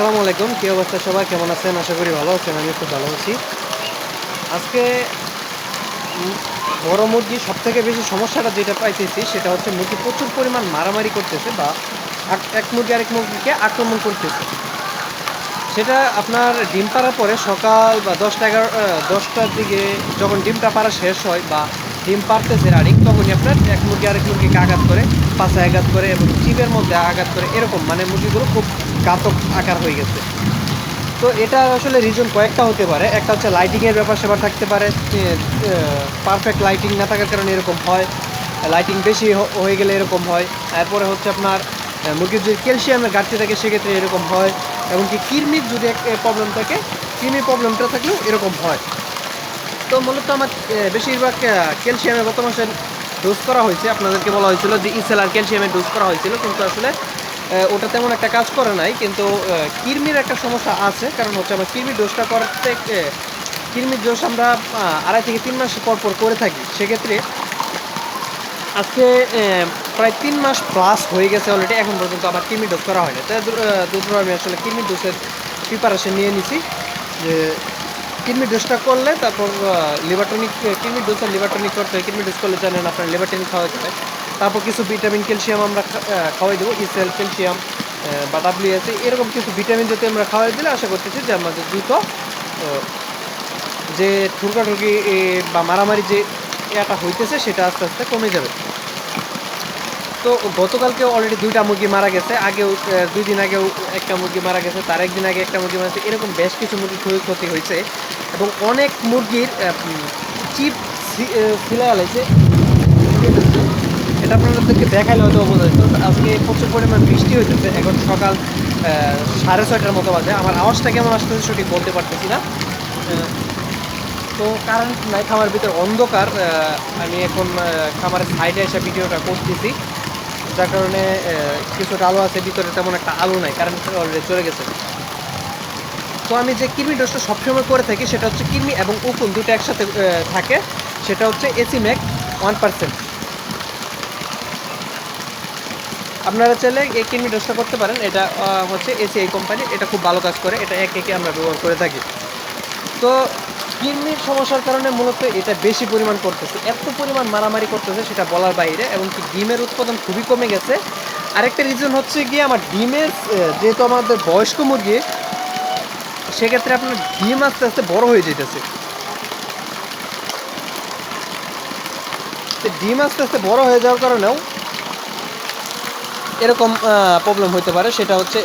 আসসালামু আলাইকুম, কী অবস্থা সবাই? কেমন আছেন? আশা করি ভালো আছেন আমি খুব ভালো আছি। আজকে বড় মুরগি সব থেকে বেশি সমস্যাটা যেটা পাইতেছি, সেটা হচ্ছে মুরগি প্রচুর পরিমাণ মারামারি করতেছে বা এক মুরগি আরেক মুরগিকে আক্রমণ করতেছে। সেটা আপনার ডিম পাড়ার পরে সকাল বা দশটা এগারো দশটার দিকে যখন ডিমটা পাড়া শেষ হয় বা ডিম পারতেছে রানিং, তখনই আপনার এক মুরগি আরেক মুরগিকে আঘাত করে। পাশে আঘাত করে এবং চিপের মধ্যে আঘাত করে, এরকম মানে মুরগিগুলো খুব ঘাতক আকার হয়ে গেছে। তো এটা আসলে রিজন কয়েকটা হতে পারে। একটা হচ্ছে লাইটিংয়ের ব্যাপার সেবার থাকতে পারে। পারফেক্ট লাইটিং না থাকার কারণে এরকম হয়। লাইটিং বেশি হয়ে গেলে এরকম হয়। তারপরে হচ্ছে আপনার মুরগির যদি ক্যালসিয়ামের ঘাটতি থাকে সেক্ষেত্রে এরকম হয়। এমনকি কিডনির যদি এক প্রবলেম থাকে, কিডনির প্রবলেমটা থাকলেও এরকম হয়। তো মূলত আমার বেশিরভাগ ক্যালসিয়ামের গত মাসে ডোজ করা হয়েছে। আপনাদেরকে বলা হয়েছিল যে ইসেলার ক্যালসিয়ামের ডোজ করা হয়েছিল, কিন্তু আসলে ওটা তেমন একটা কাজ করে নাই। কিন্তু কিডনির একটা সমস্যা আছে, কারণ হচ্ছে আমার কিডনি ডোজটা করতে কিডনির ডোজ আমরা আড়াই থেকে তিন মাস পর পর করে থাকি। সেক্ষেত্রে আজকে প্রায় তিন মাস প্লাস হয়ে গেছে অলরেডি এখন পর্যন্ত আমার কিডনি ডোজ করা হয়নি। তাই দুপুর আমি আসলে কিডনি ডোজের প্রিপারেশন নিয়ে নিছি, যে কিডনি ডোজটা করলে তারপর লিভারটনিক কিডনি ডোজ আর লিভারটনিক করতে হয়, কিডনি ডোজ করলে জানেন আপনার লিভারটনিক খাওয়াতে হয় তারপর কিছু ভিটামিন ক্যালসিয়াম আমরা খাওয়াই দেবো ইসেল ক্যালসিয়াম বা ডাব্লিউএসি এরকম কিছু ভিটামিন যদি আমরা খাওয়াই দিলে আশা করতেছি যে আমাদের দ্রুত যে ঠুরকাঠুরকি বা মারামারি যে এটা হইতেছে সেটা আস্তে আস্তে কমে যাবে। তো গতকালকে অলরেডি দুইটা মুরগি মারা গেছে। আগেও দুই দিন আগেও একটা মুরগি মারা গেছে, তার একদিন আগে একটা মুরগি মারা গেছে, এরকম বেশ কিছু মুরগি খুবই ক্ষতি হয়েছে এবং অনেক মুরগির চিপ ফিলে হয়েছে এটা আপনাদেরকে দেখাইলে হয়তো বোঝা যেত। আজকে প্রচুর পরিমাণ বৃষ্টি হইতেছে, এখন সকাল সাড়ে ছয়টার মতো বাজে। আমার আওয়াজটা কেমন আসতেছে সঠিক বলতে পারতেছি না। তো কারেন্ট নাই খামার ভিতরে অন্ধকার আমি এখন খামারের সাইডে এসে ভিডিওটা করতেছি। যার কারণে কিছুটা আলো আছে, ভিতরে তেমন একটা আলো নাই কারেন্ট অলরেডি চলে গেছে। তো আমি যে কিডনি ডোজটা সবসময় করে থাকি, সেটা হচ্ছে কিডনি এবং উকুন দুটো একসাথে থাকে। সেটা হচ্ছে এসি ম্যাক ওয়ান পার্সেন্ট। আপনারা চাইলে এই কিডনি ডোজটা করতে পারেন। এটা হচ্ছে এসি এই কোম্পানি, এটা খুব ভালো কাজ করে। এটা এক একে আমরা ব্যবহার করে থাকি। তো কিডনির সমস্যার কারণে মূলত এটা বেশি পরিমাণ করতেছে। এত পরিমাণ মারামারি করতেছে সেটা বলার বাইরে এবং কি ডিমের উৎপাদন খুবই কমে গেছে। আরেকটা রিজন হচ্ছে গিয়ে আমার ডিমের যেহেতু আমাদের বয়স্ক মুরগি, সেক্ষেত্রে আপনার ডিম আস্তে আস্তে বড় হয়ে যেতেছে ডিম আস্তে আস্তে বড় হয়ে যাওয়ার কারণেও এরকম প্রবলেম হইতে পারে। সেটা হচ্ছে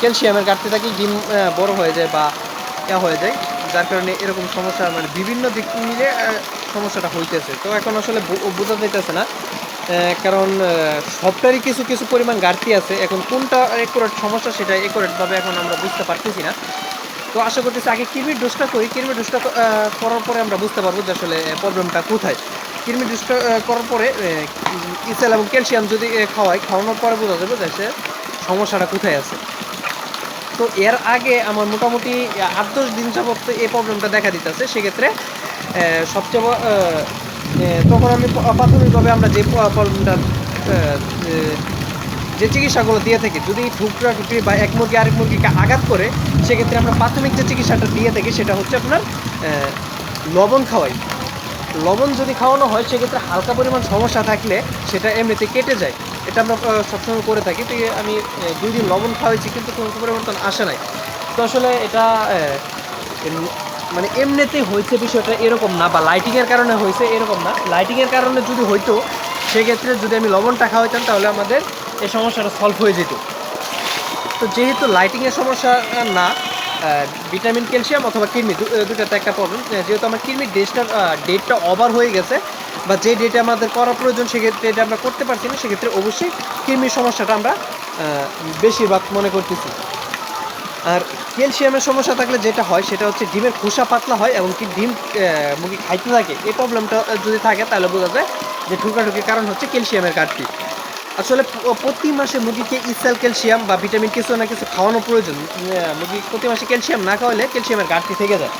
ক্যালসিয়ামের ঘাটতি থাকি ডিম বড় হয়ে যায় বা হয়ে যায়। যার কারণে এরকম সমস্যা মানে বিভিন্ন দিক মিলে সমস্যাটা হইতেছে। তো এখন আসলে বোঝা যাইতেছে না কারণ সবটারই কিছু কিছু পরিমাণ ঘাটতি আছে। এখন কোনটা একুরেট সমস্যা সেটা একুরেটভাবে এখন আমরা বুঝতে পারতেছি না। তো আশা করতেছি আগে কিডনির ডোজটা করি। কিডনির ডোজটা করার পরে আমরা বুঝতে পারব যে আসলে প্রবলেমটা কোথায়। কিডনি ডোজটা করার পরে ইসেল এবং ক্যালসিয়াম যদি খাওয়াই খাওয়ানোর পরে বোঝা যাবে যে সমস্যাটা কোথায় আছে। তো এর আগে আমার মোটামুটি আট দশ দিন যাবত এই প্রবলেমটা দেখা দিতেছে। সেক্ষেত্রে সবচেয়ে তখন আমি প্রাথমিকভাবে আমরা যে প্রবলেমটা যে চিকিৎসাগুলো দিয়ে থাকি, যদি ঠুকরা টুকরি বা এক মুরগি আরেক মুরগিকে আঘাত করে, সেক্ষেত্রে আমরা প্রাথমিক যে চিকিৎসাটা দিয়ে থাকি, সেটা হচ্ছে আপনার লবণ খাওয়াই। লবণ যদি খাওয়ানো হয়, সেক্ষেত্রে হালকা পরিমাণ সমস্যা থাকলে সেটা এমনিতে কেটে যায়। এটা আমরা সবসময় করে থাকি। তো আমি দুই দিন লবণ খাওয়াইছি, কিন্তু কোনো পরিবর্তন আসে নাই। তো আসলে এটা মানে এমনিতেই হয়েছে বিষয়টা এরকম না, বা লাইটিংয়ের কারণে হয়েছে এরকম না। লাইটিংয়ের কারণে যদি হইতো, সেক্ষেত্রে যদি আমি লবণটা খাওয়াইতাম, তাহলে আমাদের এই সমস্যাটা সলভ হয়ে যেত। তো যেহেতু লাইটিংয়ের সমস্যা না ভিটামিন ক্যালসিয়াম অথবা কিডনি দুটাতে একটা প্রবলেম যেহেতু আমার কিডনির ডেটটা ডেটটা ওভার হয়ে গেছে বা যে ডেটে আমাদের করা প্রয়োজন সেক্ষেত্রে এটা আমরা করতে পারছি না, সেক্ষেত্রে অবশ্যই কিডনির সমস্যাটা আমরা বেশিরভাগ মনে করতেছি। আর ক্যালসিয়ামের সমস্যা থাকলে যেটা হয়, সেটা হচ্ছে ডিমের খোসা পাতলা হয় এবং কি ডিম মুরগি খাইতে থাকে। এই প্রবলেমটা যদি থাকে, তাহলে বোঝা যায় যে ঠুকাঠুকির কারণ হচ্ছে ক্যালসিয়ামের ঘাটতি। আসলে প্রতি মাসে মুরগিকে ইসেল ক্যালসিয়াম বা ভিটামিন কিছু না কিছু খাওয়ানো প্রয়োজন। মুরগি প্রতি মাসে ক্যালসিয়াম না খাওয়ালে ক্যালসিয়ামের ঘাটতি থেকে যায়।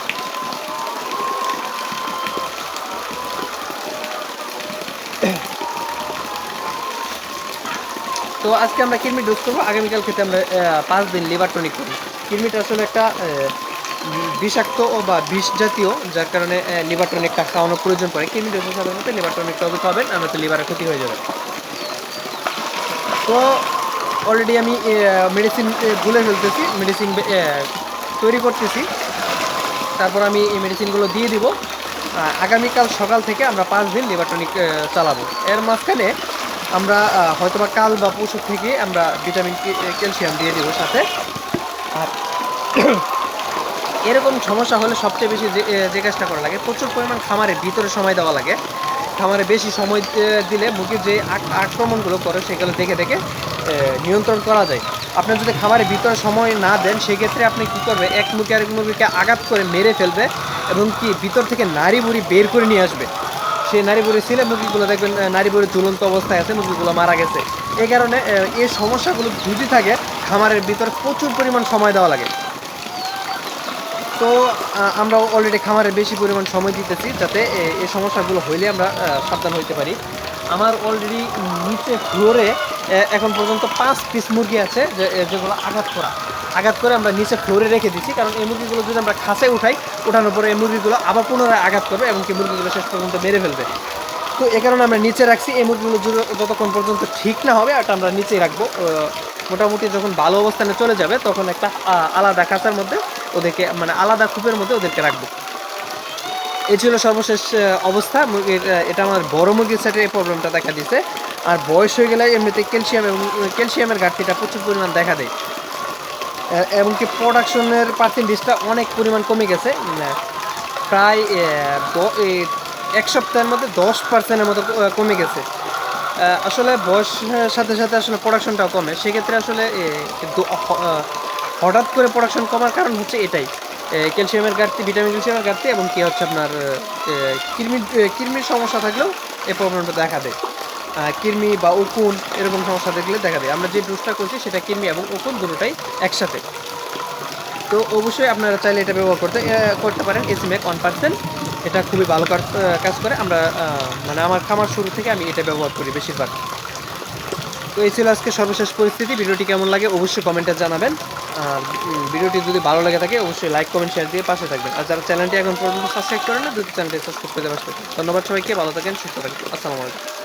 তো আজকে আমরা কিডনি ডোজ করব। আগামীকাল খেতে আমরা পাঁচ দিন লিভার টনিক করি কিডনিটা আসলে একটা বিষাক্ত বা বিষ জাতীয়, যার কারণে লিভার টনিকটা খাওয়ানোর প্রয়োজন পড়ে। কিডনি ডোজ সাধারণত লিভার টনিকটা হবে খাবেন আমরা তো লিভারের ক্ষতি হয়ে যাবে। তো অলরেডি আমি মেডিসিন গুলে ফেলতেছি মেডিসিন তৈরি করতেছি। তারপর আমি এই মেডিসিনগুলো দিয়ে দিব। আগামীকাল সকাল থেকে আমরা পাঁচ দিন লিভার টনিক চালাবো। এর মাঝখানে আমরা হয়তোবা কাল বা পরশু থেকে আমরা ভিটামিন ক্যালসিয়াম দিয়ে দেবো সাথে। আর এরকম সমস্যা হলে সবচেয়ে বেশি যে কাজটা করা লাগে, প্রচুর পরিমাণ খামারের ভিতরে সময় দেওয়া লাগে। খামারে বেশি সময় দিলে মুরগির যে আক্রমণগুলো করে সেগুলো দেখে দেখে নিয়ন্ত্রণ করা যায়। আপনার যদি খামারের ভিতরে সময় না দেন, সেক্ষেত্রে আপনি কী করবে? এক মুরগি আরেক মুরগিকে আঘাত করে মেরে ফেলবে এবং কি ভিতর থেকে নাড়ি বুড়ি বের করে নিয়ে আসবে। সেই নারী বুড়ি ছিলে মুরগিগুলো দেখবেন আহ, নারী বুড়ি ঝুলন্ত অবস্থায় আছে মুরগিগুলো মারা গেছে। এই কারণে এই সমস্যাগুলো যদি থাকে খামারের ভিতরে প্রচুর পরিমাণ সময় দেওয়া লাগে। তো আমরা অলরেডি খামারে বেশি পরিমাণ সময় দিতেছি যাতে এই সমস্যাগুলো হইলে আমরা সাবধান হইতে পারি। আমার অলরেডি নিচে ফ্লোরে এখন পর্যন্ত পাঁচ পিস মুরগি আছে যেগুলো আঘাত করা। আঘাত করে আমরা নিচে ফ্লোরে রেখে দিচ্ছি কারণ এই মুরগিগুলো যদি আমরা খাসে উঠাই ওঠানোর পরে এই মুরগিগুলো আবার পুনরায় আঘাত করবে এবং কি মুরগিগুলো শেষ পর্যন্ত মেরে ফেলবে। তো এ কারণে আমরা নিচে রাখছি। এই মুরগিগুলো যতক্ষণ পর্যন্ত ঠিক না হবে এটা আমরা নিচেই রাখব। মোটামুটি যখন ভালো অবস্থানে চলে যাবে, তখন একটা আলাদা খাঁচার মধ্যে ওদেরকে মানে আলাদা কূপের মধ্যে ওদেরকে রাখব। এই ছিল সর্বশেষ অবস্থা। এটা আমার বড় মুরগির সাথে এই প্রবলেমটা দেখা দিছে আর বয়স হয়ে গেলে এমনিতে ক্যালসিয়াম এবং ক্যালসিয়ামের ঘাটতিটা প্রচুর পরিমাণ দেখা দেয়। আহ, এবং কি প্রোডাকশনের পার্সেন্টেজটা অনেক পরিমাণ কমে গেছে। প্রায় এক সপ্তাহের মধ্যে দশ পার্সেন্টের মতো কমে গেছে। আসলে বয়সের সাথে সাথে আসলে প্রোডাকশনটাও কমে। সেক্ষেত্রে আসলে হঠাৎ করে প্রোডাকশন কমার কারণ হচ্ছে এটাই। ক্যালসিয়ামের ঘাটতি ভিটামিন ক্যালসিয়ামের ঘাটতি এবং কি হচ্ছে আপনার কৃমির কৃমির সমস্যা থাকলেও এই প্রবলেমটা দেখা দেয়। কৃমি বা উকুন এরকম সমস্যা দেখলে দেখা দেয় আমরা যে ডোজটা করছি সেটা কৃমি এবং উকুন দুটোটাই একসাথে। তো অবশ্যই আপনারা চাইলে এটা ব্যবহার করতে করতে পারেন। এসিমেক ওয়ান পার্সেন্ট এটা খুবই ভালো কাজ করে। আমরা মানে আমার খামার শুরু থেকে আমি এটা ব্যবহার করি বেশিরভাগ। তো এই ছিল আজকে সর্বশেষ পরিস্থিতি। ভিডিওটি কেমন লাগে অবশ্যই কমেন্টে জানাবেন। ভিডিওটি যদি ভালো লাগে থাকে অবশ্যই লাইক কমেন্ট শেয়ার দিয়ে পাশে থাকবেন। আর যারা চ্যানেলটি এখন পর্যন্ত সাবস্ক্রাইব করেন না দ্রুত চ্যানেলটি সাবস্ক্রাইব করে দেওয়া ধন্যবাদ সবাইকে। ভালো থাকেন, সুস্থ থাকেন। আসসালামু আলাইকুম।